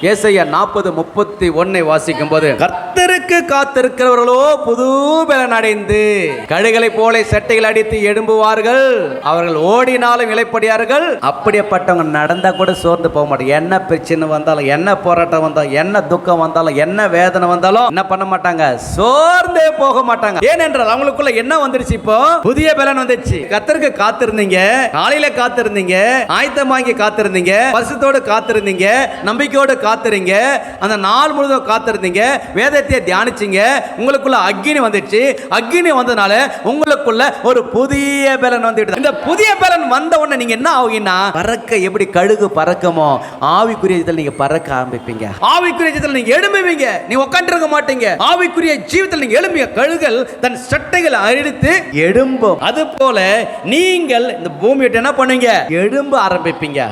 ஏசைய நாற்பது முப்பத்தி ஒன்னை வாசிக்கும் போது கர்த்தருக்கு காத்திருக்கிறவர்களோ புது பலன் அடைந்து கழுகளை போல சட்டைகள் அடித்து எழும்புவார்கள். அவர்கள் ஓடினாலும் இழைப்படியார்கள் அப்படியேப்பட்டவங்க நடந்தா கூட சோர்ந்து போக மாட்டாங்க. என்ன பிரச்சனை வந்தாலும் என்ன போராட்டம் வந்தாலும் என்ன துக்கம் வந்தாலும் என்ன வேதனை வந்தாலும் என்ன பண்ண மாட்டாங்க? சோர்ந்தே போக மாட்டாங்க. ஏனென்றால் அவங்களுக்குள்ள என்ன வந்துருச்சு இப்போ? புதிய பலன் வந்துருச்சு. கர்த்தருக்கு காத்திருந்தீங்க. காலையில காத்திருந்தீங்க. ஆயத்தமாங்கி காத்திருந்தீங்க. பரிசுத்தோடு காத்திருந்தீங்க. நம்பிக்கையோடு காத்துறீங்க அந்த நாள் முழுதும் காத்திருந்தீங்க. வேதத்தை தியானிச்சிங்க. உங்களுக்குள்ள அக்னி வந்துச்சு அக்னி வந்ததுனால உங்களுக்குள்ள ஒரு புதிய பலன் வந்துட்டு இந்த புதிய பலன் வந்த உடனே நீங்க என்ன ஆகுங்கன்னா பறக்க எப்படி கழுகு பறக்குமோ ஆவிக்குரிய இதுல நீங்க பறக்க ஆரம்பிப்பீங்க. ஆவிக்குரிய இதுல நீங்க எழும்புவீங்க. நீங்க உட்காந்துருக்க மாட்டீங்க. ஆவிக்குரிய ஜீவிதத்தில் நீங்க எழும்பிய கழுகள் தன் சட்டைகளை அழித்து எழும்பும் அது போல நீங்கள் இந்த பூமியிட்ட என்ன பண்ணுவீங்க? எழும்ப ஆரம்பிப்பீங்க.